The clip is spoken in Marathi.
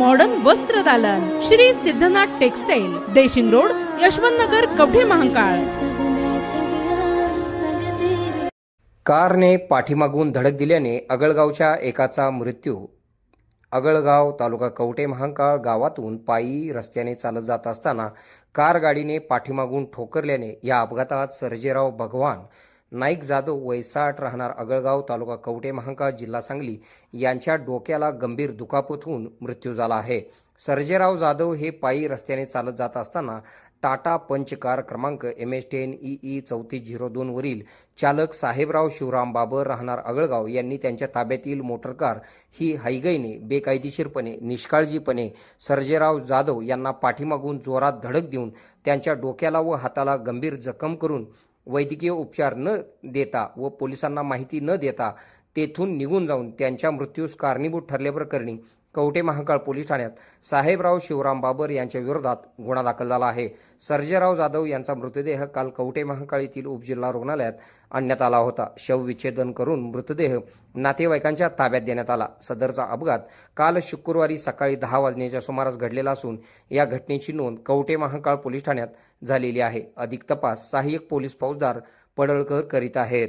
मॉडर्न वस्त्र दालन. Shri Siddhanath textile Deshing road Yashwant Nagar Kavathe Mahakal. कारने पाठीमागून धडक दिल्याने अगळगावच्या एकाचा मृत्यू. अगळगाव तालुका कवटे महांकाळ गावातून पायी रस्त्याने चालत जात असताना कार गाडीने पाठीमागून ठोकरल्याने या अपघातात सर्जेराव भगवान नाईक जाधव वैसाट राहणार अगळगाव तालुका कवटे महांकाळ जिल्हा सांगली यांच्या डोक्याला गंभीर दुखापत होऊन मृत्यू झाला आहे. सर्जेराव जाधव हे पायी रस्त्याने चालत जात असताना टाटा पंच कार क्रमांक M S ten E E चौतीस झिरो दोनवरील चालक साहेबराव शिवराम बाबर राहणार अगळगाव यांनी त्यांच्या ताब्यातील मोटर कार ही हायगईने बेकायदेशीरपणे निष्काळजीपणे सर्जेराव जाधव यांना पाठीमागून जोरात धडक देऊन त्यांच्या डोक्याला व हाताला गंभीर जखम करून वैद्यकीय उपचार न देता व पोलिसांना माहिती न देता तेथून निघून जाऊन त्यांच्या मृत्यूस कारणीभूत ठरल्याप्रकरणी कवटे महाकाळ पोलीस ठाण्यात साहेबराव शिवराम बाबर यांच्या विरोधात गुन्हा दाखल झाला आहे. सर्जेराव जाधव यांचा मृतदेह काल कवटे महाकाळ येथील उपजिल्हा रुग्णालयात आणण्यात आला होता. शवविच्छेदन करून मृतदेह नातेवाईकांच्या ताब्यात देण्यात आला. सदरचा अपघात काल शुक्रवारी सकाळी दहा वाजण्याच्या सुमारास घडलेला असून या घटनेची नोंद कवटे महाकाळ पोलीस ठाण्यात झालेली आहे. अधिक तपास सहाय्यक पोलीस फौजदार पडळकर करीत आहेत.